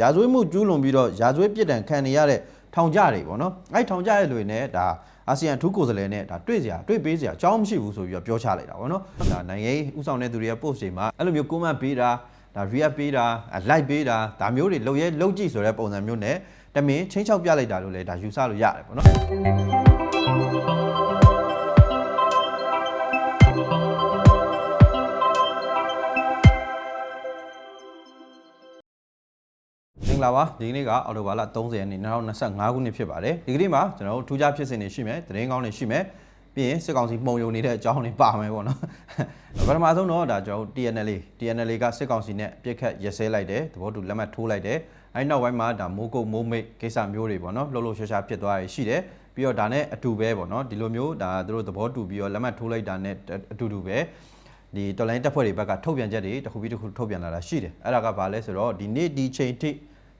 ရာဇဝတ်မှုကျူးလွန်ပြီးတော့ရာဇဝတ်ပြစ်ဒဏ်ခံနေရတဲ့ထောင်ကြတွေပေါ့နော်အဲ့ထောင်ကြရဲ့လူတွေနဲ့ဒါအာဆီယံအထူးကိုယ်စားလှယ်နဲ့ဒါတွေ့စရာတွေ့ပေးစရာအကြောင်းမရှိဘူးဆိုပြီးတော့ပြောချလိုက်တာပေါ့နော်ဒါနိုင်ငံရေးဥဆောင်တဲ့သူတွေရဲ့ post တွေမှာအဲ့လိုမျိုး comment ပေးတာဒါ react ပေးတာ like ပေးတာဒါမျိုးတွေလုပ်ရဲလုပ်ကြည့်ဆိုတဲ့ပုံစံမျိုးနဲ့တမင်ချင်းချောက်ပြလိုက်တာလို့လည်းဒါယူဆလို့ရတယ်ပေါ့နော် ဂလာပါဒီကနေ့ကအော်တိုဘာလ30ရက်နေ့2025ခုနှစ်ဖြစ်ပါတယ်ဒီကနေ့မှာကျွန်တော်တို့ထူးခြားဖြစ်စဉ်တွေရှိမယ်သတင်းကောင်းတွေရှိမယ်ပြီးရင်စစ်ကောင်စီမှုံယုံနေတဲ့အကြောင်းတွေပါမယ်ပေါ့နော်ပထမဆုံးတော့ဒါကျွန်တော်တို့ TNL TNL ကစစ်ကောင်စီနဲ့ပြစ်ခတ်ရက်စဲလိုက်တယ်သဘောတူလက်မှတ်ထိုးလိုက်တယ်အဲဒီနောက်ပိုင်းမှာဒါမိုးကုတ်မိုးမိတ်ကိစ္စမျိုးတွေပေါ့နော်လှုပ်လှုပ်ရှားရှားဖြစ်သွားရရှိတယ်ပြီးတော့ဒါနဲ့အတူပဲပေါ့နော်ဒီလိုမျိုးဒါသူတို့သဘောတူပြီးတော့လက်မှတ်ထိုးလိုက်တာနဲ့အတူတူပဲဒီတော်လိုင်းတက်ဖွဲ့တွေဘက်ကထုတ်ပြန်ချက်တွေတစ်ခုပြီးတစ်ခုထုတ်ပြန်လာတာရှိတယ်အဲ့ဒါကဘာလဲဆိုတော့ဒီနေ့ဒီချိန်ထိ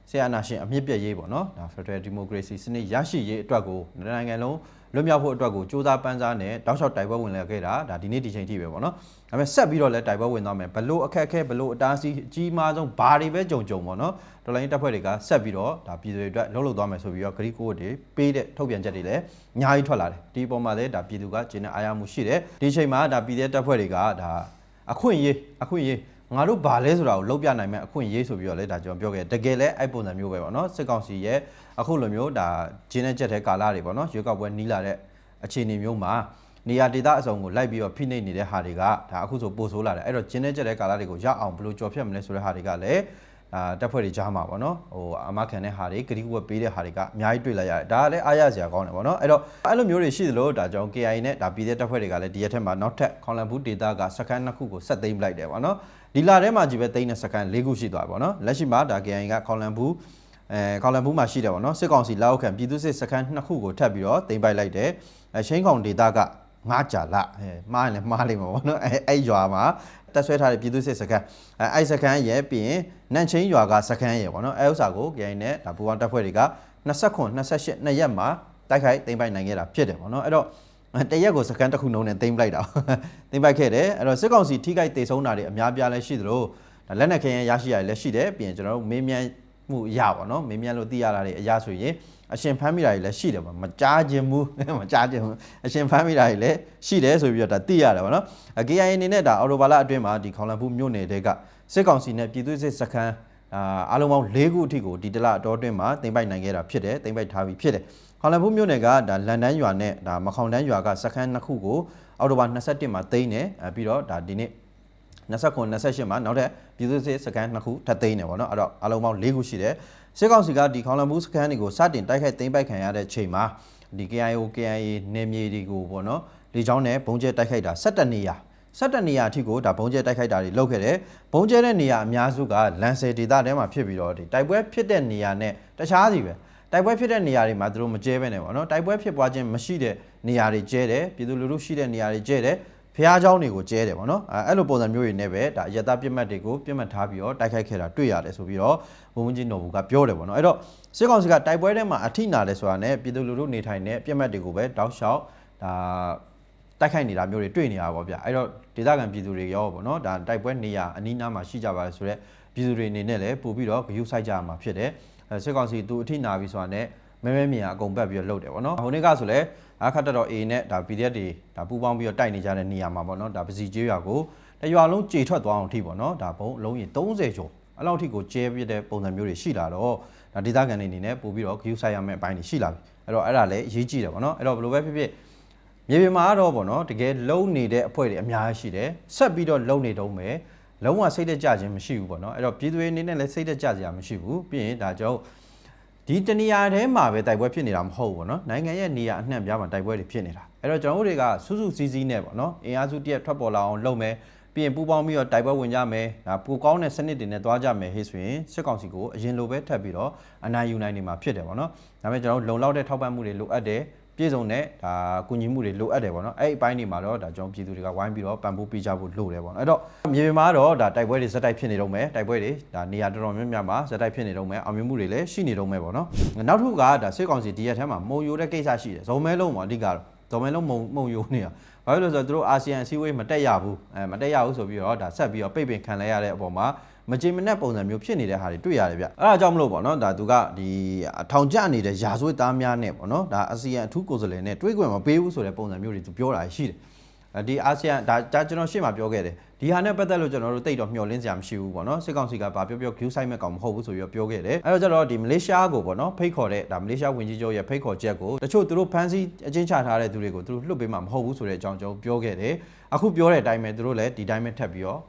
ဆရာနာရှင်အမြင့်ပြည့်ရေးပေါ့နော်ဒါ Federal Democracy စနစ်ရရှိရေးအတွက်ကိုနိုင်ငံလုံးလွတ်မြောက်ဖို့အတွက်ကိုစ조사ပန်းစားနဲ့တောက်လျှောက်တိုက်ပွဲဝင်လာခဲ့တာဒါဒီနေ့ဒီချိန်ထိပဲပေါ့နော်ဒါပေမဲ့ဆက်ပြီးတော့လည်းတိုက်ပွဲဝင်သွားမယ်ဘလို့အခက်အခဲဘလို့အတားအဆီးအကြီးမားဆုံးဘာတွေပဲကြုံကြုံပေါ့နော်တော်လိုင်းတက်ဖွဲ့တွေကဆက်ပြီးတော့ဒါပြည်သူတွေအတွက်လှုပ်လှုပ်သွားမယ်ဆိုပြီးတော့ဂရီကိုတွေပေးတဲ့ထုတ်ပြန်ချက်တွေလည်းအများကြီးထွက်လာတယ်ဒီအပေါ်မှာလည်းဒါပြည်သူကကျင်းတဲ့အားရမှုရှိတယ်ဒီချိန်မှာဒါပြည်တဲ့တက်ဖွဲ့တွေကဒါအခွင့်အရေးအခွင့်အရေး ငါတို့ဘာလဲဆိုတာကိုလောက်ပြနိုင်မဲ့အခွင့်အရေးဆိုပြီးတော့လေဒါကျွန်တော်ပြောခဲ့တကယ်လဲအဲ့ပုံစံမျိုးပဲပေါ့နော်စစ်ကောင်စီရဲ့အခုလိုမျိုးဒါဂျင်းနဲ့ချက်တဲ့ကာလတွေပေါ့နော်ရွေးကောက်ပွဲနီးလာတဲ့အခြေအနေမျိုးမှာနေရာဒေသအစုံကိုလိုက်ပြီးတော့ဖိနှိပ်နေတဲ့ဟာတွေကဒါအခုဆိုပို့ဆိုးလာတယ်အဲ့တော့ဂျင်းနဲ့ချက်တဲ့ကာလတွေကိုရအောင်ဘယ်လိုကြော်ဖြတ်မလဲဆိုတဲ့ဟာတွေကလည်းအာတက်ဖွဲ့တွေကြားမှာပေါ့နော်ဟိုအမခံတဲ့ဟာတွေဂရီဝက်ပေးတဲ့ဟာတွေကအများကြီးတွေ့လိုက်ရတယ်ဒါကလည်းအားရစရာကောင်းတယ်ပေါ့နော်အဲ့တော့အဲ့လိုမျိုးတွေရှိသလိုဒါကြောင့် KI နဲ့ဒါပြည်တဲ့တက်ဖွဲ့တွေကလည်းဒီရက်ထက်မှာနောက်ထပ်ခေါလန်ဘူးဒေတာကစကန်နှစ်ခုကိုဆက်သိမ်းပလိုက်တယ်ပေါ့နော် ဒီလာထဲမှာကြီးပဲသိမ်းတဲ့စကန်၄ခုရှိသွားပြီပေါ့နော်လက်ရှိမှာဒါ KI ကခေါလန်ဘူးအဲခေါလန်ဘူးမှာရှိတယ်ပေါ့နော်စစ်ကောင်စီလက်အောက်ခံပြည်သူစစ်စကန်နှစ်ခုကိုထပ်ပြီးတော့သိမ်းပိုက်လိုက်တယ်အဲရှိန်ခေါင်ဒေတာကငါးကြာလအဲမှားရင်လည်းမှားလိမ့်မှာပေါ့နော်အဲအဲ့ရွာမှာတက်ဆွဲထားတဲ့ပြည်သူစစ်စကန်အဲအဲ့စကန်ရဲ့ပြီးရင်နန့်ချင်းရွာကစကန်ရဲ့ပေါ့နော်အဲဥစ္စာကို KI နဲ့ဒါဘူဝမ်တပ်ဖွဲ့တွေက29 28နှစ်ရက်မှာတိုက်ခိုက်သိမ်းပိုက်နိုင်ခဲ့တာဖြစ်တယ်ပေါ့နော်အဲ့တော့ တရက်ကိုစကန်တစ်ခုနှုံးနဲ့တင်ပလိုက်တာတင်ပိုက်ခဲ့တယ်အဲ့တော့စစ်ကောင်စီထိခိုက်တေဆုံးတာတွေအများပြားလည်းရှိသလိုဒါလက်နက်ခဲယမ်းရရှိရတယ်လည်းရှိတယ်ပြီးရင်ကျွန်တော်တို့မေးမြန်းမှုအရာပေါ့နော်မေးမြန်းလို့သိရတာတွေအရာဆိုရင်အရှင်ဖမ်းမိတာတွေလည်းရှိတယ်ပေါ့မကြားခြင်းဘူးမကြားခြင်းဘူးအရှင်ဖမ်းမိတာတွေလည်းရှိတယ်ဆိုပြီးတော့ဒါသိရတယ်ပေါ့နော် KIA အနေနဲ့ဒါအော်တိုဘာလအတွင်းမှာဒီခေါင်လန်ဘူးမြို့နယ်တဲကစစ်ကောင်စီနဲ့ပြည်သူ့စစ်စခန်း အာအားလုံးပေါင်း၄ခုအထိကိုဒီတလအတော်အတွင်းမှာတင်ပိုက်နိုင်ခဲ့တာဖြစ်တယ်တင်ပိုက်ထားပြီးဖြစ်တယ်ခေါလန်ဖူးမြို့နယ်ကဒါလန်ဒန်ရွာနဲ့ဒါမခေါင်တန်းရွာကစခန်းနှစ်ခုကိုအောက်တိုဘာ21မှာသိမ်းတယ်အဲပြီးတော့ဒါဒီနေ့29 28မှာနောက်ထပ်ပြည်သူ့စစ်စခန်းနှစ်ခုထပ်သိမ်းတယ်ပေါ့နော်အဲ့တော့အလုံးပေါင်း၄ခုရှိတယ်စစ်ကောင်စီကဒီခေါလန်ဖူးစခန်းတွေကိုစတင်တိုက်ခိုက်သိမ်းပိုက်ခံရတဲ့ချိန်မှာဒီ KIO KIA နယ်မြေတွေကိုပေါ့နော်လေကြောင်းနဲ့ဘုံကျဲတိုက်ခိုက်တာ17နေရာ 17နေရာအထိကိုဒါဘုံကျဲတိုက်ခိုက်တာတွေလုပ်ခဲ့တယ်ဘုံကျဲတဲ့နေရာအများစုကလန်ဆယ်ဒေသထဲမှာဖြစ်ပြီးတော့ဒီတိုက်ပွဲဖြစ်တဲ့နေရာနဲ့တခြားစီပဲ တိုက်ပွဲဖြစ်တဲ့နေရာတွေမှာသူတို့မကျဲပဲနဲ့ပေါ့နော်တိုက်ပွဲဖြစ်ပွားခြင်းမရှိတဲ့နေရာတွေကျဲတယ်ပြည်သူလူထုရှိတဲ့နေရာတွေကျဲတယ်ဖះเจ้าတွေကိုကျဲတယ်ပေါ့နော်အဲအဲ့လိုပုံစံမျိုးတွေနဲ့ပဲဒါအယတာပြစ်မှတ်တွေကိုပြစ်မှတ်ထားပြီးတော့တိုက်ခိုက်ခဲ့တာတွေ့ရတယ်ဆိုပြီးတော့ဘုံဘုံကြီးနော်ဘူးကပြောတယ်ပေါ့နော်အဲ့တော့စစ်ကောင်စီကတိုက်ပွဲထဲမှာအထိနာတယ်ဆိုတာနဲ့ပြည်သူလူထုနေထိုင်တဲ့ပြစ်မှတ်တွေကိုပဲတောက်လျှောက်ဒါ တိုက်ခိုက်နေတာမျိုးတွေတွေ့နေရပါပေါ့ဗျအဲ့တော့ဒေသခံပြည်သူတွေရောပေါ့နော်ဒါတိုက်ပွဲနေရာအနီးနားမှာရှိကြပါလေဆိုတော့ပြည်သူတွေအနေနဲ့လည်းပို့ပြီးတော့ဂရုစိုက်ကြရမှာဖြစ်တယ်အဲစစ်ကောင်စီသူအထိနာပြီဆိုတာနဲ့မဲမဲမြင်အကုန်ပတ်ပြီးတော့လှုပ်တယ်ပေါ့နော်ဟိုနေ့ကဆိုလဲအခါတတော် A နဲ့ဒါ PDF တွေဒါပူပေါင်းပြီးတော့တိုက်နေကြတဲ့နေရာမှာပေါ့နော်ဒါပစီကျေးရွာကိုတရွာလုံးကြေထွက်သွားအောင်ထိပေါ့နော်ဒါဘုံအလုံးကြီး30ကျော်အဲ့လောက်ထိကိုကျဲပြတဲ့ပုံစံမျိုးတွေရှိလာတော့ဒါဒေသခံတွေအနေနဲ့ပို့ပြီးတော့ဂရုစိုက်ရမယ့်အပိုင်းတွေရှိလာပြီအဲ့တော့အဲ့ဒါလည်းအရေးကြီးတယ်ပေါ့နော်အဲ့တော့ဘယ်လိုပဲဖြစ်ဖြစ် မြေပြင်မှာတော့ပေါ့နော်တကယ်လုံနေတဲ့အဖွဲ့တွေအများကြီးရှိတယ်ဆက်ပြီးတော့လုံနေတော့မယ်လုံးဝစိတ်သက်ကြခြင်းမရှိဘူးပေါ့နော်အဲ့တော့ပြည်သူတွေအနေနဲ့လည်းစိတ်သက်ကြစရာမရှိဘူးပြီးရင်ဒါကြောင့်ဒီတနေရာထဲမှာပဲတိုက်ပွဲဖြစ်နေတာမဟုတ်ဘူးပေါ့နော်နိုင်ငံရဲ့နေရာအနှံ့ပြားမှာတိုက်ပွဲတွေဖြစ်နေတာအဲ့တော့ကျွန်တော်တို့တွေကစုစုစည်းစည်းနဲ့ပေါ့နော်အင်အားစုတရက်ထွက်ပေါ်လာအောင်လုပ်မယ်ပြီးရင်ပူပေါင်းပြီးတော့တိုက်ပွဲဝင်ကြမယ်ဒါပူကောင်းတဲ့စနစ်တွေနဲ့သွားကြမယ်ဟေ့ဆိုရင်စစ်ကောင်စီကိုအရင်လိုပဲထပ်ပြီးတော့အနိုင်ယူနိုင်နေမှာဖြစ်တယ်ပေါ့နော်ဒါပေမဲ့ကျွန်တော်တို့လုံလောက်တဲ့ထောက်ပံ့မှုတွေလိုအပ်တယ် ပြည်စုံတဲ့ဒါကူညီမှုတွေလိုအပ်တယ်ပေါ့နော်အဲ့ဒီအပိုင်းတွေမှာတော့ဒါကျွန်တော်ပြည်သူတွေကဝိုင်းပြီးတော့ပံ့ပိုးပေးကြဖို့လိုတယ်ပေါ့နော်အဲ့တော့မြေပြင်မှာတော့ဒါတိုက်ပွဲတွေဇက်တိုက်ဖြစ်နေတော့မယ်တိုက်ပွဲတွေဒါနေရာတော်တော်များများမှာဇက်တိုက်ဖြစ်နေတော့မယ်အောင်မြင်မှုတွေလည်းရှိနေတော့မယ်ပေါ့နော်နောက်တစ်ခုကဒါစစ်ကောင်စီဒီရက်ထဲမှာမုံယိုတဲ့ကိစ္စရှိတယ်ဇုံမဲလုံးပေါ့အဓိကတော့ဇုံမဲလုံးမုံမုံယိုနေတာဘာလို့လဲဆိုတော့သူတို့အာဆီယံအစည်းအဝေးမတက်ရဘူးအဲမတက်ရဘူးဆိုပြီးတော့ဒါဆက်ပြီးတော့ပိတ်ပင်ခံလိုက်ရတဲ့အပေါ်မှာ မကြေမနက်ပုံစံမျိုးဖြစ်နေတဲ့ဟာတွေတွေ့ရတယ်ဗျအဲ့ဒါကြောင့်မလို့ပေါ့နော်ဒါသူကဒီထောင်ကျနေတဲ့ရာဇဝတ်သားများနဲ့ပေါ့နော်ဒါအာဆီယံအထူးကိုယ်စားလှယ်နဲ့တွေးခွင့်မပေးဘူးဆိုတဲ့ပုံစံမျိုးတွေသူပြောတာရှိတယ်အဲဒီအာဆီယံဒါဒါကျွန်တော်ရှေ့မှာပြောခဲ့တယ်ဒီဟာနဲ့ပတ်သက်လို့ကျွန်တော်တို့တိတ်တော့မျှော်လင့်စရာမရှိဘူးပေါ့နော်စစ်ကောင်စီကဘာပြောပြော view site မဲ့ကောင်မဟုတ်ဘူးဆိုပြီးတော့ပြောခဲ့တယ်အဲ့တော့ကျတော့ဒီမလေးရှားကိုပေါ့နော်ဖိတ်ခေါ်တဲ့ဒါမလေးရှားဝန်ကြီးချုပ်ရဲ့ဖိတ်ခေါ်ချက်ကိုတချို့သူတို့ဖမ်းဆီးအချင်းချထားတဲ့သူတွေကိုသူတို့လွှတ်ပေးမှာမဟုတ်ဘူးဆိုတဲ့အကြောင်းကျွန်တော်ပြောခဲ့တယ်အခုပြောတဲ့အတိုင်းပဲသူတို့လည်းဒီတိုင်းပဲထပ်ပြီးတော့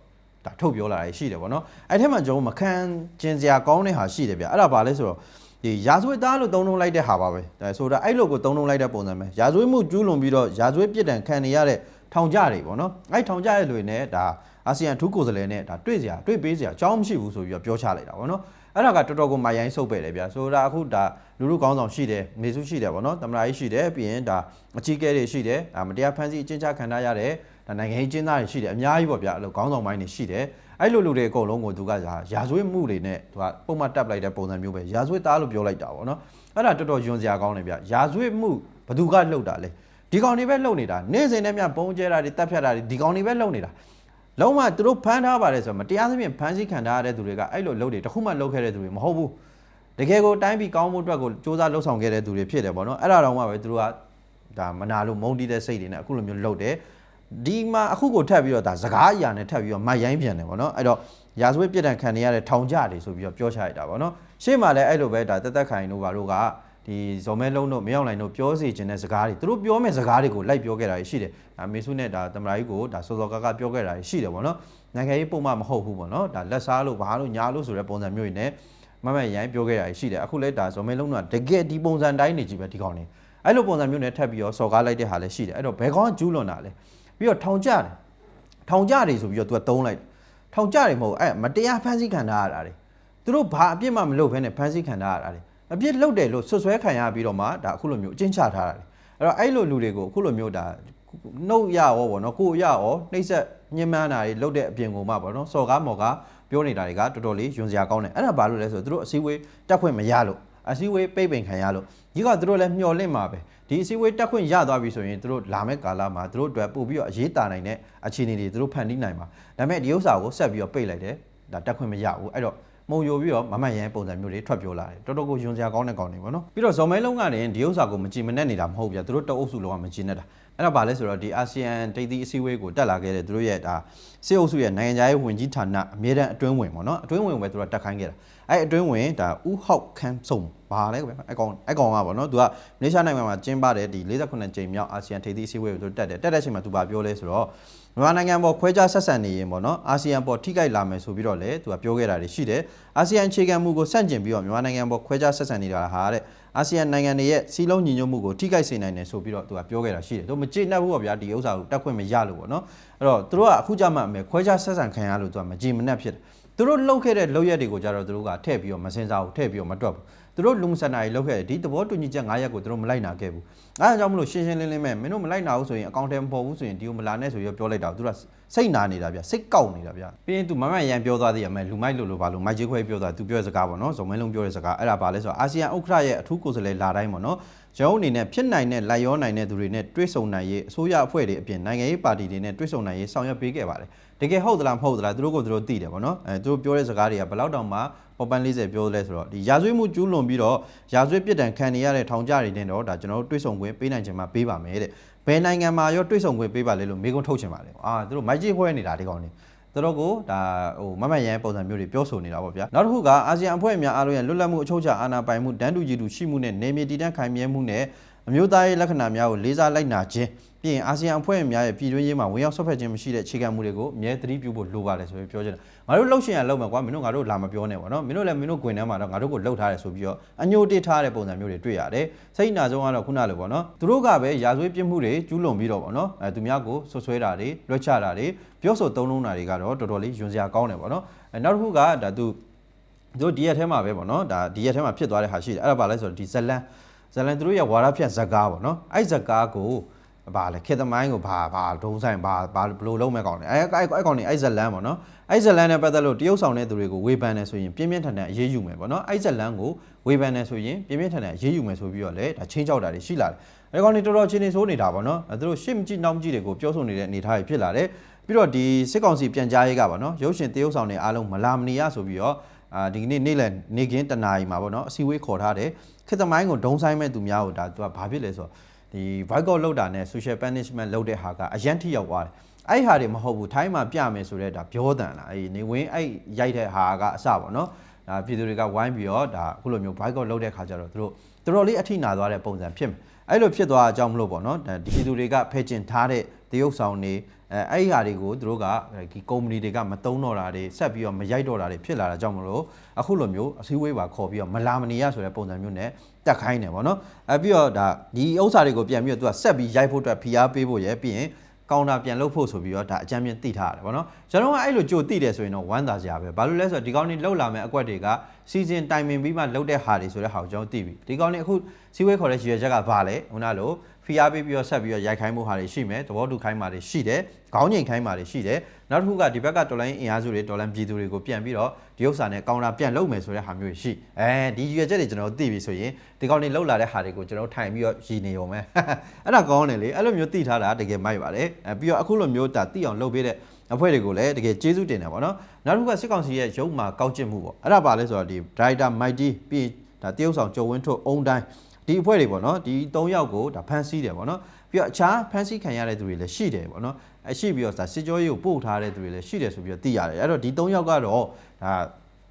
ဒါထုတ်ပြောလာရရှိတယ်ဗောနော်အဲ့ထက်မှကျွန်တော်မခံကျင်စရာကောင်းတဲ့ဟာရှိတယ်ဗျအဲ့ဒါဘာလဲဆိုတော့ဒီရာဇဝတ်သားလို့သုံးလုံးလိုက်တဲ့ဟာပါပဲဒါဆိုတာအဲ့လိုကိုသုံးလုံးလိုက်တဲ့ပုံစံပဲရာဇဝတ်မှုကျူးလွန်ပြီးတော့ရာဇဝတ်ပြစ်ဒဏ်ခံနေရတဲ့ထောင်ကြတွေဗောနော်အဲ့ထောင်ကြရဲ့လူတွေနဲ့ဒါအာဆီယံထူးကိုယ်စားလှယ်နဲ့ဒါတွေ့စရာတွေ့ပေးစရာအကြောင်းမရှိဘူးဆိုပြီးတော့ပြောချလိုက်တာဗောနော် အဲ့ဒါကတော်တော်ကိုမိုင်ရိုင်းဆုပ်ပဲတယ်ဗျဆိုတာအခုဒါလူလူကောင်းဆောင်ရှိတယ်မေစုရှိတယ်ဗောနော်တမနာကြီးရှိတယ်ပြီးရင်ဒါအကြီးကဲတွေရှိတယ်ဒါမတရားဖမ်းဆီးအကျဉ်းချခံထားရတဲ့ဒါနိုင်ငံရေးကျင်းသားတွေရှိတယ်အများကြီးပေါ့ဗျအဲ့လိုခေါင်းဆောင်ပိုင်းတွေရှိတယ်အဲ့လိုလူတွေအကုန်လုံးကိုသူကရာဇဝတ်မှုတွေနဲ့သူကပုံမှန်တက်လိုက်တဲ့ပုံစံမျိုးပဲရာဇဝတ်သားလို့ပြောလိုက်တာဗောနော်အဲ့ဒါတော်တော်ယွန်စရာကောင်းတယ်ဗျရာဇဝတ်မှုဘသူကလှုပ်တာလဲဒီကောင်တွေပဲလှုပ်နေတာနေ့စဉ်နဲ့မြပုံကျဲတာတွေတက်ဖြတ်တာတွေဒီကောင်တွေပဲလှုပ်နေတာ လုံးဝသူတို့ဖမ်းထားပါတယ်ဆိုတော့မတရားသဖြင့်ဖမ်းဆီးခံထားရတဲ့သူတွေကအဲ့လိုလှုပ်တွေတခုမှလှုပ်ခဲ့တဲ့သူတွေမဟုတ်ဘူးတကယ်ကိုတိုင်းပြည်ကောင်းမှုအတွက်ကိုစ조사လှုပ်ဆောင်ခဲ့တဲ့သူတွေဖြစ်တယ်ဗောနော်အဲ့ဒါတော့မှပဲသူတို့ကဒါမနာလို့မုန်းတီးတဲ့စိတ်တွေနဲ့အခုလိုမျိုးလှုပ်တယ်ဒီမှာအခုကိုထပ်ပြီးတော့ဒါစကားအရာနဲ့ထပ်ပြီးတော့မိုက်ရိုင်းပြန်တယ်ဗောနော်အဲ့တော့ရာဇဝတ်ပြစ်ဒဏ်ခံနေရတဲ့ထောင်ကြတွေဆိုပြီးတော့ပြောချလိုက်တာဗောနော်ရှေ့မှာလည်းအဲ့လိုပဲဒါတက်တက်ခိုင်တို့ဘာတို့က ဒီဇော်မဲလုံးတို့မရောက်နိုင်တို့ပြောစီခြင်းတဲ့စကားတွေသူတို့ပြောမဲ့စကားတွေကိုလိုက်ပြောခဲ့တာရှိတယ်ဒါမေဆုနဲ့ဒါတမရာကြီးကိုဒါစောစောကကပြောခဲ့တာရှိတယ်ဗောနော်နိုင်ငံရေးပုံမှန်မဟုတ်ဘူးဗောနော်ဒါလက်စားလို့ဘာလို့ညာလို့ဆိုတဲ့ပုံစံမျိုးတွေနဲ့မမရိုင်းပြောခဲ့တာရှိတယ်အခုလည်းဒါဇော်မဲလုံးကတကယ်ဒီပုံစံတိုင်းနေကြည့်ပဲဒီကောင်နေအဲ့လိုပုံစံမျိုးနဲ့ထပ်ပြီးတော့စော်ကားလိုက်တဲ့ဟာလည်းရှိတယ်အဲ့တော့ဘယ်ကောင်ကကျူးလွန်တာလဲပြီးတော့ထောင်ကြတယ်ထောင်ကြတယ်ဆိုပြီးတော့ तू ကသုံးလိုက်ထောင်ကြတယ်မဟုတ်အဲ့မတရားဖမ်းဆီးခံထားရတာတွေသူတို့ဘာအပြစ်မှမလုပ်ဘဲနဲ့ဖမ်းဆီးခံထားရတာတွေ အပြစ်လုပ်တယ်လို့ဆွဆွဲခံရပြီးတော့မှဒါအခုလိုမျိုးအကျဉ်းချထားတာတွေအဲ့တော့အဲ့လိုလူတွေကိုအခုလိုမျိုးဒါနှုတ်ရရောပေါ့နော်ကိုရရောနှိမ့်ဆက်ညှဉ်းပန်းတာတွေလုပ်တဲ့အပြင်ကိုမှပေါ့နော်စော်ကားမော်ကားပြောနေတာတွေကတော်တော်လေးယွန်စရာကောင်းတယ်အဲ့ဒါဘာလို့လဲဆိုတော့သူတို့အစည်းအဝေးတက်ခွင့်မရလို့အစည်းအဝေးပိတ်ပင်ခံရလို့ဒီကသူတို့လည်းမျှော်လင့်မှာပဲဒီအစည်းအဝေးတက်ခွင့်ရသွားပြီဆိုရင်သူတို့လာမယ့်ကာလမှာသူတို့အတွက်ပို့ပြီးတော့အရေးတာနိုင်တဲ့အခြေအနေတွေသူတို့ဖန်တီးနိုင်မှာဒါပေမဲ့ဒီဥစ္စာကိုဆက်ပြီးတော့ပိတ်လိုက်တယ်ဒါတက်ခွင့်မရဘူးအဲ့တော့ မုံယိုပြီးတော့မမတ်ရန်ပုံစံမျိုးတွေထွက်ပြောလာတယ်တော်တော်ကိုယွန်စရာကောင်းတဲ့ကောင်တွေပေါ့နော်ပြီးတော့ဇော်မဲလုံးကနေဒီဥစ္စာကိုမကြည်မနဲ့နေတာမဟုတ်ဗျာသူတို့တအုပ်စုလုံးကမကြည်နဲ့တာအဲ့တော့ဗာလဲဆိုတော့ဒီအာဆီယံတိတ်သီးအစည်းအဝေးကိုတက်လာခဲ့တဲ့သူတို့ရဲ့ဒါစေအုပ်စုရဲ့နိုင်ငံခြားရေးဝန်ကြီးဌာနအမြဲတမ်းအတွင်းဝင်ပေါ့နော်အတွင်းဝင်ပဲသူတို့တက်ခိုင်းခဲ့တာ အဲ့အတွင်းဝင်ဒါဥဟောက်ခန်းစုံဘာလဲကွယ်အကောင်အကောင်ကပေါ့နော်သူကမလေးရှားနိုင်ငံမှာကျင်းပတဲ့ဒီ48ကြိမ်မြောက်အာဆီယံထိပ်သီးအစည်းအဝေးကိုသူတက်တယ်တက်တဲ့အချိန်မှာသူဘာပြောလဲဆိုတော့မြန်မာနိုင်ငံပေါ်ခွဲခြားဆက်ဆံနေရင်ပေါ့နော်အာဆီယံပေါ်ထိခိုက်လာမယ်ဆိုပြီးတော့လေသူကပြောခဲ့တာတွေရှိတယ်အာဆီယံအခြေခံမှုကိုစန့်ကျင်ပြီးတော့မြန်မာနိုင်ငံပေါ်ခွဲခြားဆက်ဆံနေတာဟာတဲ့အာဆီယံနိုင်ငံတွေရဲ့စီးလုံးညီညွတ်မှုကိုထိခိုက်စေနိုင်တယ်ဆိုပြီးတော့သူကပြောခဲ့တာရှိတယ်သူမကြေနပ်ဘူးပေါ့ဗျာဒီဥစ္စာကိုတက်ခွင့်မရလို့ပေါ့နော်အဲ့တော့သူတို့ကအခုကြမှအမေခွဲခြားဆက်ဆံခံရလို့သူကမကြည်မနှက်ဖြစ်တယ် သူတို့လှုပ်ခဲ့တဲ့လှုပ်ရက်တွေကိုကြတော့သူတို့ကထည့်ပြီးတော့မစင်စားဘူးထည့်ပြီးတော့မတွက်ဘူးသူတို့လုံစန္ဒာကြီးလှုပ်ခဲ့တယ်ဒီသဘောတူညီချက်9ရက်ကိုသူတို့မလိုက်နာခဲ့ဘူးအဲဒါကြောင့်မလို့ရှင်းရှင်းလင်းလင်းပဲမင်းတို့မလိုက်နာဘူးဆိုရင်အကောင့်ထဲမပေါ်ဘူးဆိုရင်ဒီကိုမလာနဲ့ဆိုပြီးပြောလိုက်တာသူက စိတ်နာနေတာဗျစိတ်ကောက်နေတာဗျပြီးရင်သူမမရန်ပြောသွားသေးရမယ်လူမိုက်လို့လို့ဘာလို့မိုက်ကြီးခွဲပြောသွားသူပြောတဲ့စကားပေါ့နော်ဇုံမဲလုံးပြောတဲ့စကားအဲ့ဒါဘာလဲဆိုတော့အာဆီယံဥက္ကဋ္ဌရဲ့အထူးကိုယ်စားလှယ်လာတိုင်းပေါ့နော်ကျွန်တော်အနေနဲ့ဖြစ်နိုင်တဲ့လိုက်ရောနိုင်တဲ့သူတွေနဲ့တွဲဆုံနိုင်ရေးအစိုးရအဖွဲ့တွေအပြင်နိုင်ငံရေးပါတီတွေနဲ့တွဲဆုံနိုင်ရေးဆောင်ရွက်ပေးခဲ့ပါတယ်တကယ်ဟုတ်သလားမဟုတ်သလားသူတို့ကသူတို့သိတယ်ပေါ့နော်အဲသူတို့ပြောတဲ့စကားတွေကဘယ်လောက်တောင်မှပေါ်ပန်း40ပြောလဲဆိုတော့ဒီရာဇဝတ်မှုကျူးလွန်ပြီးတော့ရာဇဝတ်ပြစ်ဒဏ်ခံနေရတဲ့ထောင်ကြတွေနဲ့တော့ဒါကျွန်တော်တို့တွဲဆုံခွင့်ပေးနိုင်ချင်မှပေးပါမယ်တဲ့ ဘယ်နိုင်ငံမှာရောတွဲဆုံခွင့်ပေးပါလဲလို့မေးခွန်းထုတ်ချင်ပါတယ်အာသူတို့မိုက်ကြီးခွဲနေတာဒီကောင်နေသူတို့ကိုဒါဟိုမမတ်ရန်ပုံစံမျိုးတွေပြောဆိုနေတာပေါ့ဗျာနောက်တစ်ခုကအာဆီယံအဖွဲ့အများအားလုံးရဲ့လွတ်လပ်မှုအချုပ်အခြာအာဏာပိုင်မှုတန်းတူရည်တူရှိမှုနဲ့နေမြေတည်တံ့ခိုင်မြဲမှုနဲ့ အမျိုးသားရေးလက္ခဏာများကိုလေးစားလိုက်နာခြင်းပြီးရင်အာဆီယံအဖွဲ့အများရဲ့ပြည်တွင်းရေးမှာဝင်ရောက်ဆွတ်ဖက်ခြင်းမရှိတဲ့အခြေခံမှုတွေကိုအမြဲတမ်းပြုဖို့လိုပါတယ်ဆိုပြီးပြောချင်တယ်ငါတို့လှုပ်ရှင်ရလှုပ်မယ်ကွာမင်းတို့ငါတို့လာမပြောနဲ့ပေါ့နော်မင်းတို့လည်းမင်းတို့ဂွင်ထဲမှာတော့ငါတို့ကိုလှုပ်ထားတယ်ဆိုပြီးတော့အညိုတစ်ထားတဲ့ပုံစံမျိုးတွေတွေ့ရတယ်စိတ်နာဆုံးကတော့ခုနလိုပေါ့နော်သူတို့ကပဲရာဇဝတ်ပြစ်မှုတွေကျူးလွန်ပြီးတော့ပေါ့နော်အဲသူများကိုဆွဆွဲတာတွေလွှတ်ချတာတွေပြောဆိုသုံးလုံးတာတွေကတော့တော်တော်လေးယွန်စရာကောင်းတယ်ပေါ့နော်အဲနောက်တစ်ခုကဒါသူတို့ဒီရက်ထဲမှာပဲပေါ့နော်ဒါဒီရက်ထဲမှာဖြစ်သွားတဲ့ဟာရှိတယ်အဲ့ဒါပါလဲဆိုတော့ဒီဇလန် ဇလန်သူတို့ရဲ့ဝါရဖြတ်ဇကားပေါ့နော်အဲ့ဇကားကိုဘာလဲခေတ္တမိုင်းကိုဘာဘာဒုံဆိုင်ဘာဘာဘလို့လုံးမဲ့ကောင်းတယ်အဲအဲ့အဲ့ကောင်နေအဲ့ဇလန်ပေါ့နော်အဲ့ဇလန်နဲ့ပတ်သက်လို့တရုတ်ဆောင်တဲ့သူတွေကိုဝေဖန်တယ်ဆိုရင်ပြင်းပြင်းထန်ထန်အေးအေးယူမယ်ပေါ့နော်အဲ့ဇလန်ကိုဝေဖန်တယ်ဆိုရင်ပြင်းပြင်းထန်ထန်အေးအေးယူမယ်ဆိုပြီးတော့လေဒါချင်းချောက်တာတွေရှိလာတယ်အဲ့ကောင်နေတော်တော်ချင်းနေဆိုးနေတာပေါ့နော်အဲသူတို့ရှစ်မကြည့်နောက်မကြည့်တွေကိုပြောဆိုနေတဲ့အနေအထားတွေဖြစ်လာတယ်ပြီးတော့ဒီစစ်ကောင်စီပြန်ကြားရေးကပါနော်ရုပ်ရှင်တရုပ်ဆောင်တွေအားလုံးမလာမနေရဆိုပြီးတော့ အာဒီကနေ့နေ့လည်နေခင်းတနာရီမှာပေါ့နော်အစည်းအဝေးခေါ်ထားတယ်ခေတ်သမိုင်းကိုဒုံဆိုင်မဲ့သူများကိုဒါသူကဘာဖြစ်လဲဆိုတော့ဒီ boycott လုပ်တာနဲ့ social punishment လုပ်တဲ့ဟာကအရန်ထိရောက်သွားတယ်အဲ့ဟာတွေမဟုတ်ဘူးထိုင်းမှာပြမယ်ဆိုတော့ဒါပြောတန်လားအဲ့နေဝင်အဲ့ရိုက်တဲ့ဟာကအစပေါ့နော်ဒါပြည်သူတွေကဝိုင်းပြီးတော့ဒါအခုလိုမျိုး boycott လုပ်တဲ့ခါကျတော့သူတို့တော်တော်လေးအထိနာသွားတဲ့ပုံစံဖြစ်မယ်အဲ့လိုဖြစ်သွားအကြောင်းမလို့ပေါ့နော်ဒါဒီပြည်သူတွေကဖဲကျင်ထားတဲ့တရုပ်ဆောင်တွေ အဲအဲ့ဒီဟာတွေကိုသူတို့ကဒီကုမ္ပဏီတွေကမတုံးတော့တာတွေဆက်ပြီးတော့မရိုက်တော့တာတွေဖြစ်လာတာကြောင့်မလို့အခုလိုမျိုးအစည်းအဝေးပါခေါ်ပြီးတော့မလာမနေရဆိုတဲ့ပုံစံမျိုးနဲ့တက်ခိုင်းတယ်ပေါ့နော်အဲပြီးတော့ဒါဒီဥစ္စာတွေကိုပြန်ပြီးတော့သူကဆက်ပြီးရိုက်ဖို့အတွက်ဖိအားပေးဖို့ရယ်ပြီးရင်ကောင်တာပြန်လုပ်ဖို့ဆိုပြီးတော့ဒါအကြမ်းမြင့်သိထားရတယ်ဗောနော်ကျွန်တော်ကအဲ့လိုကြိုသိတယ်ဆိုရင်တော့ဝမ်းသာစရာပဲဘာလို့လဲဆိုတော့ဒီကောင်တွေလှုပ်လာမဲ့အကွက်တွေကစီစဉ်တိုင်ပင်ပြီးမှလှုပ်တဲ့ဟာတွေဆိုတဲ့ဟာကိုကျွန်တော်သိပြီဒီကောင်တွေအခုစီဝဲခေါ်တဲ့ရည်ရွယ်ချက်ကဘာလဲခုနလို ဖိအားပေးပြီးတော့ဆက်ပြီးတော့ရိုက်ခိုင်းမှုဟာတွေရှိမယ်သဘောတူခိုင်းမှာတွေရှိတယ်ခေါင်းငိန်ခိုင်းမှာတွေရှိတယ်နောက်တစ်ခုကဒီဘက်ကတော်လိုင်းအင်အားစုတွေတော်လိုင်းပြည်သူတွေကိုပြန်ပြီးတော့ဒီဥစ္စာနဲ့ကောင်တာပြန်လုပ်မယ်ဆိုတဲ့ဟာမျိုးရှိအဲဒီရည်ရွယ်ချက်တွေကျွန်တော်သိပြီဆိုရင်ဒီကောင်တွေလှုပ်လာတဲ့ဟာတွေကိုကျွန်တော်ထိုင်ပြီးတော့ရည်နေရုံပဲအဲ့ဒါကောင်းတယ်လေအဲ့လိုမျိုးသိထားတာတကယ်မိုက်ပါတယ်အဲပြီးတော့အခုလိုမျိုးဒါသိအောင်လုပ်ပေးတဲ့အဖွဲ့တွေကိုလည်းတကယ်ကျေးဇူးတင်တယ်ပေါ့နော်နောက်တစ်ခုကစစ်ကောင်စီရဲ့ရုပ်မှာကောက်ကျစ်မှုပေါ့အဲ့ဒါပါလဲဆိုတော့ဒီ Director Mighty ပြီးဒါတရုတ်ဆောင်ကျော်ဝင်းထွတ်အုံတိုင်း ဒီအဖွဲ့တွေပေါ့နော်ဒီ၃ယောက်ကိုဒါဖမ်းဆီးတယ်ပေါ့နော်ပြီးတော့အခြားဖမ်းဆီးခံရတဲ့သူတွေလည်းရှိတယ်ပေါ့နော်အရှိပြီးတော့ဒါစစ်ကြောရေးကိုပို့ထားတဲ့သူတွေလည်းရှိတယ်ဆိုပြီးတော့သိရတယ်အဲ့တော့ဒီ၃ယောက်ကတော့ဒါ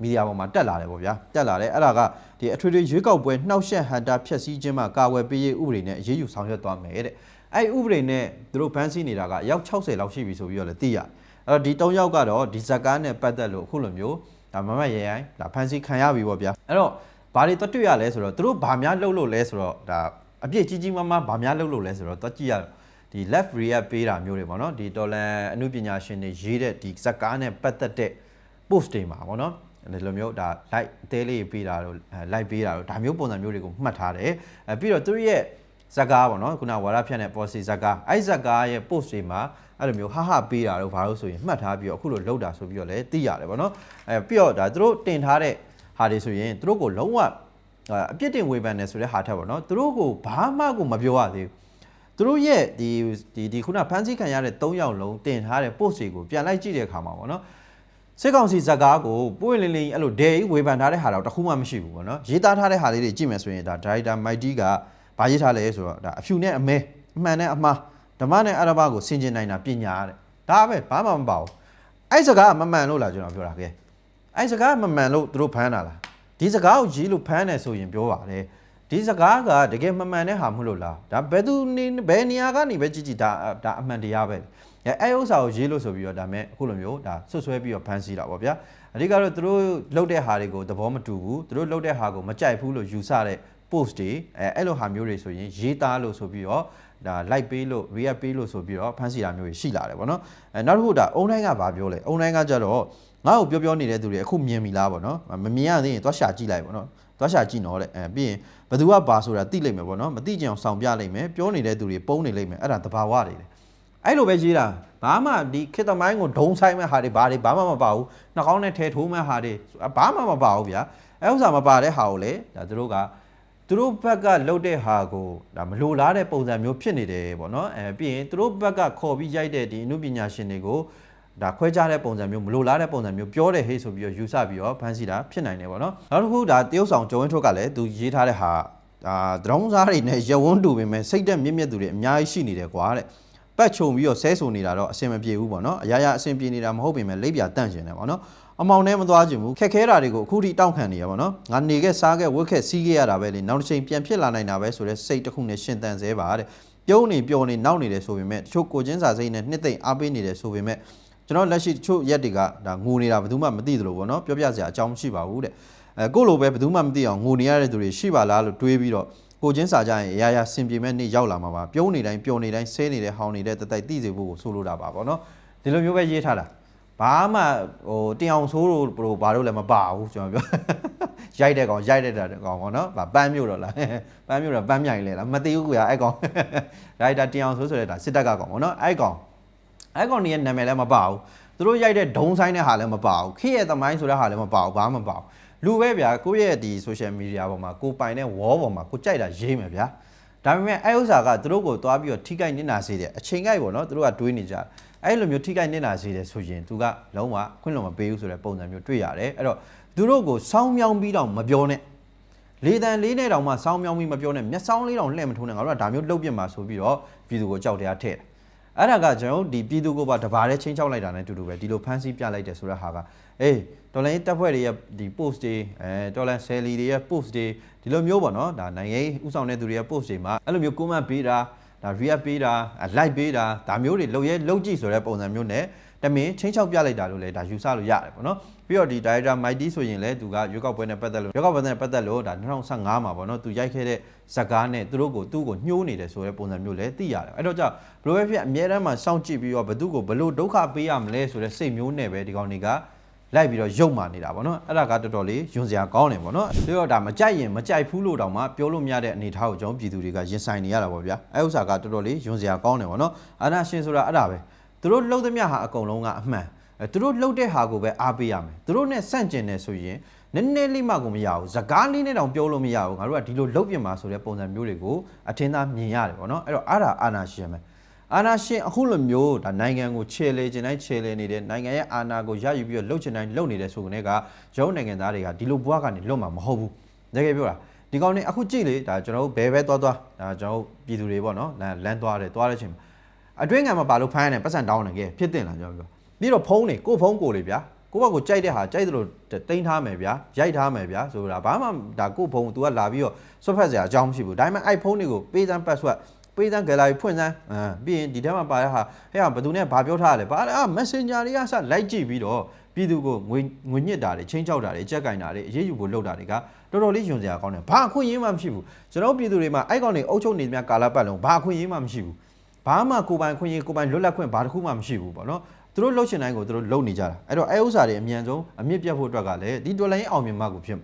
မီဒီယာပေါ်မှာတက်လာတယ်ပေါ့ဗျာတက်လာတယ်အဲ့ဒါကဒီအထွေထွေရွေးကောက်ပွဲနှောက်ယှက်ဟန်တာဖျက်ဆီးခြင်းမှာကာဝယ်ပေးရေးဥပဒေနဲ့အရေးယူဆောင်ရွက်သွားမယ်တဲ့အဲ့ဥပဒေနဲ့သူတို့ဖမ်းဆီးနေတာကရောက်60လောက်ရှိပြီဆိုပြီးတော့လည်းသိရတယ်အဲ့တော့ဒီ၃ယောက်ကတော့ဒီဇက်ကားနဲ့ပတ်သက်လို့အခုလိုမျိုးဒါမမတ်ရဲရိုင်းဒါဖမ်းဆီးခံရပြီပေါ့ဗျာအဲ့တော့ ဘာတွေတွတ်ရလဲဆိုတော့သူတို့ဘာများလုပ်လို့လဲဆိုတော့ဒါအပြစ်ကြီးကြီးမားမားဘာများလုပ်လို့လဲဆိုတော့တွတ်ကြည့်ရဒီ left react ပေးတာမျိုးတွေပေါ့နော်ဒီတော်လန်အမှုပညာရှင်တွေရေးတဲ့ဒီဇက်ကားနဲ့ပတ်သက်တဲ့ post တွေမှာပေါ့နော်ဒီလိုမျိုးဒါ like အသေးလေးပေးတာတို့ like ပေးတာတို့ဒါမျိုးပုံစံမျိုးတွေကိုမှတ်ထားတယ်အဲပြီးတော့သူတို့ရဲ့ဇက်ကားပေါ့နော်ခုနဝါရဖြတ်တဲ့ policy ဇက်ကားအဲ့ဇက်ကားရဲ့ post တွေမှာအဲ့လိုမျိုးဟာဟာပေးတာတို့ဘာလို့ဆိုရင်မှတ်ထားပြီးတော့အခုလိုလောက်တာဆိုပြီးတော့လည်းသိရတယ်ပေါ့နော်အဲပြီးတော့ဒါသူတို့တင်ထားတဲ့ ဟာတွေဆိုရင်သူတို့ကိုလုံးဝအပြစ်တင်ဝေဖန်တယ်ဆိုတဲ့ဟာထက်ပေါ့နော်သူတို့ကိုဘာမှကိုမပြောရသေးဘူးသူတို့ရဲ့ဒီဒီဒီခုနဖန်ဆီးခံရတဲ့၃ယောက်လုံးတင်ထားတဲ့ post တွေကိုပြန်လိုက်ကြည့်တဲ့အခါမှာပေါ့နော်စစ်ကောင်စီဇက်ကားကိုပွင့်လင်းလင်းအဲ့လိုဒဲဝေဖန်ထားတဲ့ဟာတော့တခုမှမရှိဘူးပေါ့နော်ရေးသားထားတဲ့ဟာလေးတွေကြည့်မယ်ဆိုရင်ဒါ director Mighty ကဘာရေးထားလဲဆိုတော့ဒါအဖြူနဲ့အမဲအမှန်နဲ့အမှားဓမ္မနဲ့အရဘကိုဆင်ကျင်နိုင်တာပညာတဲ့ဒါပဲဘာမှမပါဘူးအဲ့စကားမမှန်လို့လားကျွန်တော်ပြောတာခဲ အဲ့စကားမမှန်လို့သူတို့ဖမ်းတာလားဒီစကားကိုရေးလို့ဖမ်းတယ်ဆိုရင်ပြောပါတယ်ဒီစကားကတကယ်မမှန်တဲ့ဟာမဟုတ်လို့လားဒါဘယ်သူနေဘယ်နေရာကနေပဲကြည့်ကြည့်ဒါဒါအမှန်တရားပဲအဲအဲ့ဥစ္စာကိုရေးလို့ဆိုပြီးတော့ဒါမဲ့အခုလိုမျိုးဒါဆွဆွဲပြီးတော့ဖမ်းဆီးတာပေါ့ဗျာအဓိကတော့သူတို့လှုပ်တဲ့ဟာတွေကိုသဘောမတူဘူးသူတို့လှုပ်တဲ့ဟာကိုမကြိုက်ဘူးလို့ယူဆတဲ့ post တွေအဲအဲ့လိုဟာမျိုးတွေဆိုရင်ရေးသားလို့ဆိုပြီးတော့ဒါ like ပေးလို့ react ပေးလို့ဆိုပြီးတော့ဖန်စီတာမျိုးတွေရှိလာတယ်ဗောနော်အဲနောက်တစ်ခုဒါအုံတိုင်းကဘာပြောလဲအုံတိုင်းကကြတော့ ငါ့ကိုပြောပြောနေတဲ့သူတွေအခုမြင်ပြီလားဗောနော်မမြင်ရသေးရင်သွားရှာကြည့်လိုက်ဗောနော်သွားရှာကြည့်တော့တဲ့အဲပြီးရင်ဘသူကဘာဆိုတာသိလိမ့်မယ်ဗောနော်မသိကြအောင်စောင့်ပြလိမ့်မယ်ပြောနေတဲ့သူတွေပုံနေလိမ့်မယ်အဲ့ဒါတဘာဝတွေလေအဲ့လိုပဲရေးတာဘာမှဒီခေတ်သမိုင်းကိုဒုံဆိုင်မဲ့ဟာတွေဘာတွေဘာမှမပါဘူးနှာခေါင်းနဲ့ထဲထိုးမဲ့ဟာတွေဘာမှမပါဘူးဗျာအဲ့ဥစ္စာမပါတဲ့ဟာကိုလေဒါသူတို့ကသူတို့ဘက်ကလှုပ်တဲ့ဟာကိုဒါမလိုလားတဲ့ပုံစံမျိုးဖြစ်နေတယ်ပေါ့နော်အဲပြီးရင်သူတို့ဘက်ကခေါ်ပြီးရိုက်တဲ့ဒီအမှုပညာရှင်တွေကို ဒါခွဲခြားတဲ့ပုံစံမျိုးမလိုလားတဲ့ပုံစံမျိုးပြောတဲ့ဟေးဆိုပြီးတော့ယူဆပြီးတော့ဖန်စီတာဖြစ်နိုင်တယ်ပေါ့နော်နောက်တစ်ခုဒါတရုတ်ဆောင်ကျော်ဝင်းထွတ်ကလည်းသူရေးထားတဲ့ဟာဒါဒရုံးစားတွေနဲ့ရဝန်းတူပေမဲ့စိတ်သက်မြင့်မြတ်သူတွေအများကြီးရှိနေတယ်ကွာတဲ့ပတ်ချုံပြီးတော့ဆဲဆိုနေတာတော့အဆင်မပြေဘူးပေါ့နော်အရာရာအဆင်ပြေနေတာမဟုတ်ပေမဲ့လိပ်ပြတန့်ကျင်တယ်ပေါ့နော်အမောင်နဲ့မသွားချင်ဘူးခက်ခဲတာတွေကိုအခုထိတောင့်ခံနေရပါတော့ငါနေခဲ့စားခဲ့ဝက်ခဲ့စီးခဲ့ရတာပဲလေနောက်တစ်ချိန်ပြန်ဖြစ်လာနိုင်တာပဲဆိုတဲ့စိတ်တစ်ခုနဲ့ရှင်သန်စေပါတဲ့ပြုံးနေပျော်နေနောက်နေတယ်ဆိုပေမဲ့တချို့ကိုချင်းစာစိတ်နဲ့နှစ်သိမ့်အားပေးနေတယ်ဆိုပေမဲ့ ကျွန်တော်လက်ရှိတချို့ရက်တွေကဒါငိုနေတာဘယ်သူမှမသိသလိုပေါ့နော်ပြောပြစရာအကြောင်းမရှိပါဘူးတဲ့အဲကိုလိုပဲဘယ်သူမှမသိအောင်ငိုနေရတဲ့သူတွေရှိပါလားလို့တွေးပြီးတော့ကိုချင်းစာကြရင်အရာရာစင်ပြေမဲ့နေ့ရောက်လာမှာပါပြုံးနေတိုင်းပျော်နေတိုင်းဆဲနေတဲ့ဟောင်းနေတဲ့တတိုက်သိစေဖို့ကိုဆိုလိုတာပါပေါ့နော်ဒီလိုမျိုးပဲရေးထားတာဘာမှဟိုတင်အောင်ဆိုးလို့ဘလို့ဘာလို့လည်းမပါဘူးကျွန်တော်ပြောရိုက်တဲ့ကောင်ရိုက်တဲ့ကောင်ပေါ့နော်ဗာပန်းမြို့တော့လားပန်းမြို့တော့ပန်းမြိုင်လေလားမသိဘူးကွာအဲ့ကောင်ရိုက်တာတင်အောင်ဆိုးဆိုတဲ့ဒါစစ်တပ်ကကောင်ပေါ့နော်အဲ့ကောင် အဲ့ကောင်နေရဲ့နာမည်လည်းမပါဘူးသူတို့ရိုက်တဲ့ဒုံဆိုင်တဲ့ဟာလည်းမပါဘူးခေရဲ့သမိုင်းဆိုတဲ့ဟာလည်းမပါဘူးဘာမှမပါဘူးလူပဲဗျာကိုယ့်ရဲ့ဒီ social media ပေါ်မှာကိုပိုင်တဲ့ wall ပေါ်မှာကိုကြိုက်တာရေးမယ်ဗျာဒါပေမဲ့အဲ့ဥစ္စာကသူတို့ကိုသွားပြီးတော့ထိခိုက်နစ်နာစေတယ်အချိန်ကြိုက်ပေါ့နော်သူတို့ကတွေးနေကြအဲ့လိုမျိုးထိခိုက်နေတာစီတယ်ဆိုရင်သူကလုံးဝခွင့်လွန်မပေးဘူးဆိုတဲ့ပုံစံမျိုးတွေ့ရတယ်အဲ့တော့သူတို့ကိုစောင်းမြောင်းပြီးတော့မပြောနဲ့လေတန်လေးနဲ့တောင်မှစောင်းမြောင်းပြီးမပြောနဲ့မျက်စောင်းလေးတောင်လှည့်မထိုးနဲ့ငါတို့ကဒါမျိုးလှုပ်ပြမှာဆိုပြီးတော့ပြည်သူကိုကြောက်တရားထည့်တယ် အဲ့ဒါကကျွန်တော်တို့ဒီပြည်သူကိုပါတဘာတဲ့ချင်းချောက်လိုက်တာနဲ့တူတူပဲဒီလိုဖမ်းဆီးပြလိုက်တယ်ဆိုတဲ့ဟာကအေးတော်လိုင်းတက်ဖွဲ့တွေရဲ့ဒီ post တွေအဲတော်လိုင်း selly တွေရဲ့ post တွေဒီလိုမျိုးပေါ့နော်ဒါနိုင်ငံရေးဥဆောင်တဲ့သူတွေရဲ့ post တွေမှာအဲ့လိုမျိုး comment ပေးတာဒါ react ပေးတာ like ပေးတာဒါမျိုးတွေလုပ်ရဲလုပ်ကြည့်ဆိုတဲ့ပုံစံမျိုးနဲ့ တမင်ချင်းချောက်ပြလိုက်တာလို့လည်းဒါယူဆလို့ရတယ်ပေါ့နော်ပြီးတော့ဒီ director Mighty ဆိုရင်လည်းသူကရွေးကောက်ပွဲနဲ့ပတ်သက်လို့ရွေးကောက်ပွဲနဲ့ပတ်သက်လို့ဒါ2015မှာပေါ့နော်သူရိုက်ခဲ့တဲ့ဇက်ကားနဲ့သူတို့ကိုသူ့ကိုညှိုးနေတယ်ဆိုတဲ့ပုံစံမျိုးလည်းသိရတယ်အဲ့တော့ကြောင့်ဘလိုပဲဖြစ်အများတန်းမှာစောင့်ကြည့်ပြီးတော့ဘသူ့ကိုဘလို့ဒုက္ခပေးရမလဲဆိုတဲ့စိတ်မျိုးနဲ့ပဲဒီကောင်တွေကလိုက်ပြီးတော့ရုပ်မာနေတာပေါ့နော်အဲ့ဒါကတော်တော်လေးယွန်စရာကောင်းတယ်ပေါ့နော်ပြီးတော့ဒါမကြိုက်ရင်မကြိုက်ဘူးလို့တောင်မှပြောလို့မရတဲ့အနေအထားကိုကျွန်တော်ပြည်သူတွေကရင်ဆိုင်နေရတာပေါ့ဗျာအဲ့ဥစ္စာကတော်တော်လေးယွန်စရာကောင်းတယ်ပေါ့နော်အာနာရှင်ဆိုတာအဲ့ဒါပဲ သူတို့လှုပ်သမျှဟာအကုန်လုံးကအမှန်အဲသူတို့လှုပ်တဲ့ဟာကိုပဲအားပေးရမယ်သူတို့နဲ့ဆန့်ကျင်နေဆိုရင်နည်းနည်းလေးမှကိုမရဘူးစကားလေးနဲ့တောင်ပြောလို့မရဘူးငါတို့ကဒီလိုလှုပ်ပြင်မှာဆိုတဲ့ပုံစံမျိုးတွေကိုအထင်သာမြင်ရတယ်ပေါ့နော်အဲ့တော့အားဒါအာနာရှင်ပဲအာနာရှင်အခုလိုမျိုးဒါနိုင်ငံကိုခြေလေခြင်းတိုင်းခြေလေနေတဲ့နိုင်ငံရဲ့အာဏာကိုရယူပြီးတော့လှုပ်ချင်တိုင်းလှုပ်နေတဲ့ဆိုကနေကရုံးနိုင်ငံသားတွေကဒီလိုဘွားကနေလွတ်မှာမဟုတ်ဘူးတကယ်ပြောတာဒီကောင်နေအခုကြည့်လေဒါကျွန်တော်တို့ဘဲဘဲသွားသွားဒါကျွန်တော်တို့ပြည်သူတွေပေါ့နော်လမ်းလမ်းသွားတယ်သွားတဲ့အချိန်မှာ အတွင်းငံမှာပါလို့ဖမ်းရတယ်ပတ်စံတောင်းတယ်ကဲဖြစ်တင်လာကျွန်တော်ပြောပြီးတော့ဖုံးနေကိုဖုံးကိုလေဗျာကိုဘကကိုကြိုက်တဲ့ဟာကြိုက်တယ်လို့တိန်းထားမယ်ဗျာရိုက်ထားမယ်ဗျာဆိုတာဘာမှဒါကိုဖုံး तू ကလာပြီးတော့ဆွတ်ဖက်စရာအကြောင်းမရှိဘူးဒါပေမဲ့အဲ့ဖုံးတွေကိုပေးစမ်း password ပေးစမ်း gallery ဖွင့်စမ်းအာပြီးရင်ဒီထဲမှာပါတဲ့ဟာဟဲ့ဟာဘယ်သူနဲ့ဘာပြောထားရလဲဘာလဲအာ messenger တွေကစလိုက်ကြည့်ပြီးတော့ပြည်သူကိုငွေငွေညစ်တာတွေချင်းချောက်တာတွေကြက်ကင်တာတွေအရေးယူဖို့လုပ်တာတွေကတော်တော်လေးယွန်စရာကောင်းတယ်ဘာအခွင့်အရေးမှမရှိဘူးကျွန်တော်ပြည်သူတွေမှာအဲ့ကောင်တွေအုပ်ချုပ်နေမြကာလပတ်လုံးဘာအခွင့်အရေးမှမရှိဘူး ဘာမှကိုပိုင်ခွင့်ရေးကိုပိုင်လွတ်လပ်ခွင့်ဘာတစ်ခုမှမရှိဘူးပေါ့နော်သူတို့လှုပ်ရှင်တိုင်းကိုသူတို့လှုပ်နေကြတာအဲ့တော့အဲဥစ္စာတွေအမြန်ဆုံးအမြင့်ပြတ်ဖို့အတွက်ကလည်းဒီတော်လိုင်းအောင်မြင်မှကိုဖြစ်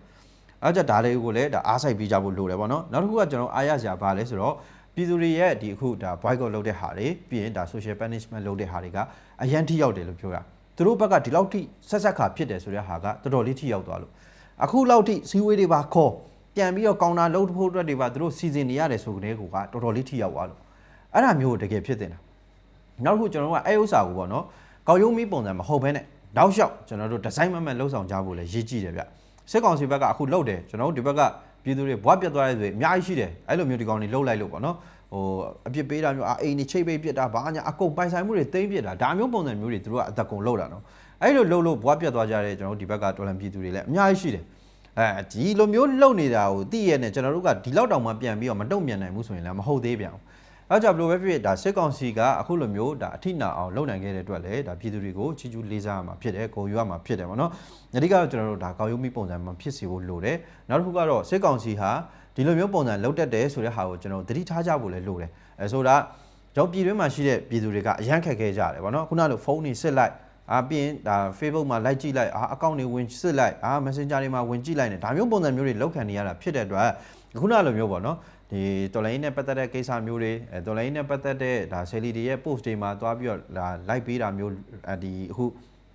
အဲကြဒါလေးကိုလည်းဒါအားဆိုင်ပေးကြဖို့လိုတယ်ပေါ့နော်နောက်တစ်ခုကကျွန်တော်အားရစရာဘာလဲဆိုတော့ပြည်သူတွေရဲ့ဒီအခုဒါ boycott လုပ်တဲ့ဟာတွေပြီးရင်ဒါ social punishment လုပ်တဲ့ဟာတွေကအရန်ထိရောက်တယ်လို့ပြောတာသူတို့ဘက်ကဒီလောက်ထိဆက်ဆက်ခါဖြစ်တယ်ဆိုတဲ့ဟာကတော်တော်လေးထိရောက်သွားလို့အခုလောက်ထိစီဝေးတွေပါခေါ်ပြန်ပြီးတော့ကောင်တာလုံးဖို့အတွက်တွေပါသူတို့စီစဉ်နေရတယ်ဆိုကြတဲ့ကူကတော်တော်လေးထိရောက်သွားလို့ အဲ့ဒါမျိုးတကယ်ဖြစ်တင်တာနောက်တစ်ခုကျွန်တော်တို့ကအဲဥစ္စာကိုပေါ့နော်ကောက်ရုံးမီးပုံစံမဟုတ်ဘဲနဲ့တောက်လျှောက်ကျွန်တော်တို့ဒီဇိုင်းမမတ်လှုပ်ဆောင်ကြဖို့လည်းရည်ကြည့်တယ်ဗျစစ်ကောင်စီဘက်ကအခုလှုပ်တယ်ကျွန်တော်တို့ဒီဘက်ကပြည်သူတွေဘွားပြတ်သွားတဲ့ဆိုရင်အများကြီးရှိတယ်အဲ့လိုမျိုးဒီကောင်တွေလှုပ်လိုက်လို့ပေါ့နော်ဟိုအပြစ်ပေးတာမျိုးအာအိမ်နေချိတ်ပိတ်ပြစ်တာဘာညာအကုန်ပိုင်ဆိုင်မှုတွေသိမ့်ပြစ်တာဒါမျိုးပုံစံမျိုးတွေသူတို့ကအသက်ကုန်လှုပ်တာနော်အဲ့လိုလှုပ်လို့ဘွားပြတ်သွားကြတဲ့ကျွန်တော်တို့ဒီဘက်ကတော်လန်ပြည်သူတွေလည်းအများကြီးရှိတယ်အဲဒီလိုမျိုးလှုပ်နေတာကိုသိရတဲ့ကျွန်တော်တို့ကဒီလောက်တောင်မှပြန်ပြီးတော့မတုံ့ပြန်နိုင်ဘူးဆိုရင်လည်းမဟုတ်သေးပြန်ဘူး အဲကြောင့်ဘယ်လိုပဲဖြစ်ဖြစ်ဒါစစ်ကောင်စီကအခုလိုမျိုးဒါအထိနာအောင်လုပ်နိုင်ခဲ့တဲ့အတွက်လည်းဒါပြည်သူတွေကိုချီကျူးလေးစားရမှာဖြစ်တယ်ဂုံယူရမှာဖြစ်တယ်ပေါ့နော်အဓိကတော့ကျွန်တော်တို့ဒါကောက်ရုံးမိပုံစံမှာဖြစ်စီဖို့လိုတယ်နောက်တစ်ခုကတော့စစ်ကောင်စီဟာဒီလိုမျိုးပုံစံလောက်တက်တယ်ဆိုတဲ့ဟာကိုကျွန်တော်သတိထားကြဖို့လည်းလိုတယ်အဲဆိုတာကျွန်တော်ပြည်တွင်းမှာရှိတဲ့ပြည်သူတွေကအရန်ခက်ခဲကြတယ်ပေါ့နော်ခုနလိုဖုန်းတွေစစ်လိုက်အာပြီးရင်ဒါ Facebook မှာ like ကြည့်လိုက်အာအကောင့်တွေဝင်စစ်လိုက်အာ Messenger တွေမှာဝင်ကြည့်လိုက်နေဒါမျိုးပုံစံမျိုးတွေလောက်ခံနေရတာဖြစ်တဲ့အတွက်ခုနလိုမျိုးပေါ့နော် ဒီတော်လိုင်းနဲ့ပတ်သက်တဲ့ကိစ္စမျိုးတွေအဲတော်လိုင်းနဲ့ပတ်သက်တဲ့ဒါ Sally တွေရဲ့ post တွေမှာသွားပြီးတော့ဒါ like ပေးတာမျိုးဒီအခု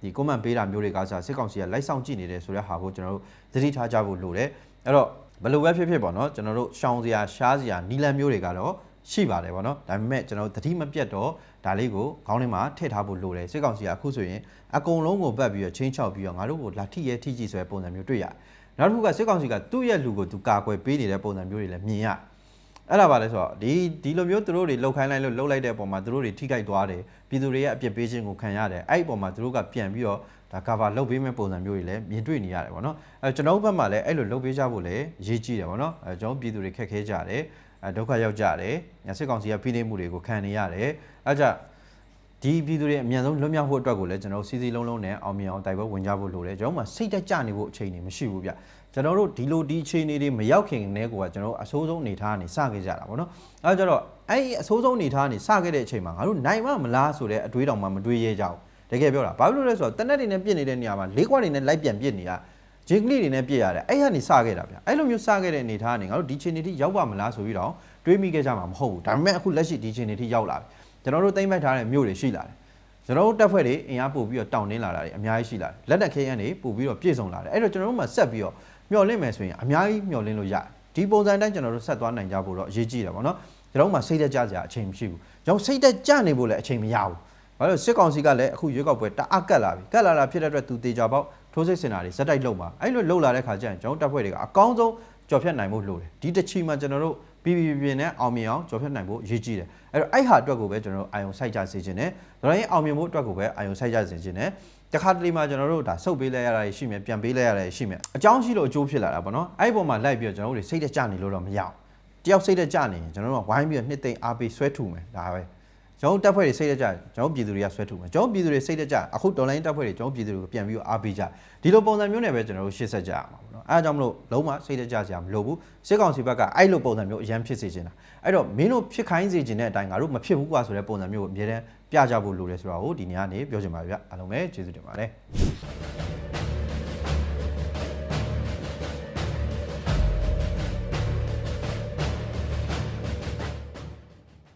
ဒီ comment ပေးတာမျိုးတွေကစားစစ်ကောင်စီက like ဆောင်ကြည့်နေတယ်ဆိုတဲ့ဟာကိုကျွန်တော်တို့သတိထားကြဖို့လိုတယ်အဲ့တော့ဘယ်လိုပဲဖြစ်ဖြစ်ပေါ့နော်ကျွန်တော်တို့ရှောင်စရာရှားစရာနီလန်မျိုးတွေကတော့ရှိပါတယ်ပေါ့နော်ဒါပေမဲ့ကျွန်တော်တို့သတိမပြတ်တော့ဒါလေးကိုခေါင်းထဲမှာထည့်ထားဖို့လိုတယ်စစ်ကောင်စီကအခုဆိုရင်အကုန်လုံးကိုပတ်ပြီးတော့ချင်းချောက်ပြီးတော့ငါတို့ကိုလာထိရဲထိကြည့်ဆိုတဲ့ပုံစံမျိုးတွေ့ရတယ်နောက်တစ်ခုကစစ်ကောင်စီကသူ့ရဲ့လူကိုသူကာကွယ်ပေးနေတဲ့ပုံစံမျိုးတွေလည်းမြင်ရ အဲ့ဒါပါလဲဆိုတော့ဒီဒီလိုမျိုးသူတို့တွေလှုပ်ခိုင်းလိုက်လို့လှုပ်လိုက်တဲ့အပေါ်မှာသူတို့တွေထိခိုက်သွားတယ်ပြည်သူတွေရဲ့အပြစ်ပေးခြင်းကိုခံရတယ်အဲ့ဒီအပေါ်မှာသူတို့ကပြန်ပြီးတော့ဒါ cover လုပ်ပေးမဲ့ပုံစံမျိုးတွေလည်းမြင်တွေ့နေရတယ်ပေါ့နော်အဲကျွန်တော်တို့ဘက်မှာလည်းအဲ့လိုလုပ်ပေးကြဖို့လည်းရေးကြည့်တယ်ပေါ့နော်အဲကျွန်တော်ပြည်သူတွေခက်ခဲကြတယ်အဲဒုက္ခရောက်ကြတယ်စစ်ကောင်စီကဖိနှိပ်မှုတွေကိုခံနေရတယ်အဲကြဒီပြည်သူတွေအမြန်ဆုံးလွတ်မြောက်ဖို့အတွက်ကိုလည်းကျွန်တော်စီစီလုံးလုံးနဲ့အောင်မြင်အောင်တိုက်ပွဲဝင်ကြဖို့လိုတယ်ကျွန်တော်မှစိတ်တက်ကြနေဖို့အချိန်နေမရှိဘူးဗျ ကျွန်တော်တို့ဒီလိုဒီအခြေအနေတွေမရောက်ခင်နဲ့ကိုကကျွန်တော်အဆိုးဆုံးအနေထားကနေစခဲ့ကြတာပေါ့နော်အဲကြတော့အဲ့ဒီအဆိုးဆုံးအနေထားကနေစခဲ့တဲ့အချိန်မှာငါတို့နိုင်မမလားဆိုတဲ့အတွေးတောင်မှမတွေးရဲကြဘူးတကယ်ပြောတာဘာဖြစ်လို့လဲဆိုတော့တနက်တွေနဲ့ပြစ်နေတဲ့နေရာမှာလေးခွက်တွေနဲ့လိုက်ပြန်ပြစ်နေတာဂျင်ကလီတွေနဲ့ပြစ်ရတယ်အဲ့ကနေစခဲ့တာဗျအဲ့လိုမျိုးစခဲ့တဲ့အနေထားကနေငါတို့ဒီချိန်နေထိရောက်ပါမလားဆိုပြီးတော့တွေးမိခဲ့ကြမှာမဟုတ်ဘူးဒါပေမဲ့အခုလက်ရှိဒီချိန်နေထိရောက်လာပြီကျွန်တော်တို့တိမ့်ပိုက်ထားတဲ့မြို့တွေရှိလာတယ်ကျွန်တော်တို့တက်ဖွဲ့တွေအင်အားပို့ပြီးတော့တောင်းတင်းလာတာတွေအများကြီးရှိလာတယ်လက်နက်ခဲယမ်းတွေပို့ပြီးတော့ပြည့်စုံလာတယ်အဲ့တော့ကျွန်တော်တို့မှဆက်ပြီးတော့ မျှော်လင့်မယ်ဆိုရင်အများကြီးမျှော်လင့်လို့ရတယ်ဒီပုံစံတိုင်းကျွန်တော်တို့ဆက်သွားနိုင်ကြဖို့တော့အရေးကြီးတယ်ပေါ့နော်ကျွန်တော်တို့မှစိတ်သက်ကြစရာအချိန်မရှိဘူးကျွန်တော်စိတ်သက်ကြနေဖို့လည်းအချိန်မရဘူးဘာလို့လဲစစ်ကောင်စီကလည်းအခုရွေးကောက်ပွဲတအားကတ်လာပြီကတ်လာတာဖြစ်တဲ့အတွက်သူတေချာပေါက်ထိုးစစ်စင်တာတွေဇက်တိုက်လုံပါအဲ့လိုလုံလာတဲ့ခါကျရင်ကျွန်တော်တပ်ဖွဲ့တွေကအကောင်းဆုံးကြော်ဖြတ်နိုင်ဖို့လိုတယ်ဒီတစ်ချီမှာကျွန်တော်တို့ပြည်ပြည်ပြည်နဲ့အောင်မြင်အောင်ကြော်ဖြတ်နိုင်ဖို့အရေးကြီးတယ်အဲ့တော့အဲ့ဟာအတွက်ကိုပဲကျွန်တော်တို့အာယုံစိုက်ကြစေခြင်းနဲ့ဒါရင်အောင်မြင်ဖို့အတွက်ကိုပဲအာယုံစိုက်ကြစေခြင်းနဲ့ တခါတလေမှာကျွန်တော်တို့ဒါစုပ်ပေးလဲရတာရှိမယ်ပြန်ပေးလဲရတာရှိမယ်အကြောင်းရှိလို့အကျိုးဖြစ်လာတာပေါ့နော်အဲ့ဒီပုံမှာလိုက်ပြီးတော့ကျွန်တော်တို့တွေစိတ်တကြနေလို့တော့မရအောင်တယောက်စိတ်တကြနေရင်ကျွန်တော်တို့ကဝိုင်းပြီးတော့နှစ်သိမ့်အားပေးဆွဲထုမယ်ဒါပဲကျွန်တော်တို့တပ်ဖွဲ့တွေစိတ်တက်ကြကျွန်တော်တို့ပြည်သူတွေကဆွဲထုတ်မယ်ကျွန်တော်တို့ပြည်သူတွေစိတ်တက်ကြအခုဒေါ်လာရင်းတပ်ဖွဲ့တွေကျွန်တော်တို့ပြည်သူတွေကိုပြန်ပြီးတော့အားပေးကြဒီလိုပုံစံမျိုးနဲ့ပဲကျွန်တော်တို့ရှေ့ဆက်ကြရမှာပေါ့နော်အဲဒါကြောင့်မလို့လုံးဝစိတ်တက်ကြစရာမလိုဘူးစစ်ကောင်စီဘက်ကအဲ့လိုပုံစံမျိုးအရန်ဖြစ်စေချင်တာအဲ့တော့မင်းတို့ဖြစ်ခိုင်းစေချင်တဲ့အတိုင်းငါတို့မဖြစ်ဘူးကွာဆိုတဲ့ပုံစံမျိုးကိုအများတန်း ပြကြဖို့လိုတယ်ဆိုတာကိုဒီနေ့ကနေပြောချင်ပါဗျအားလုံးပဲကျေးဇူးတင်ပါတယ်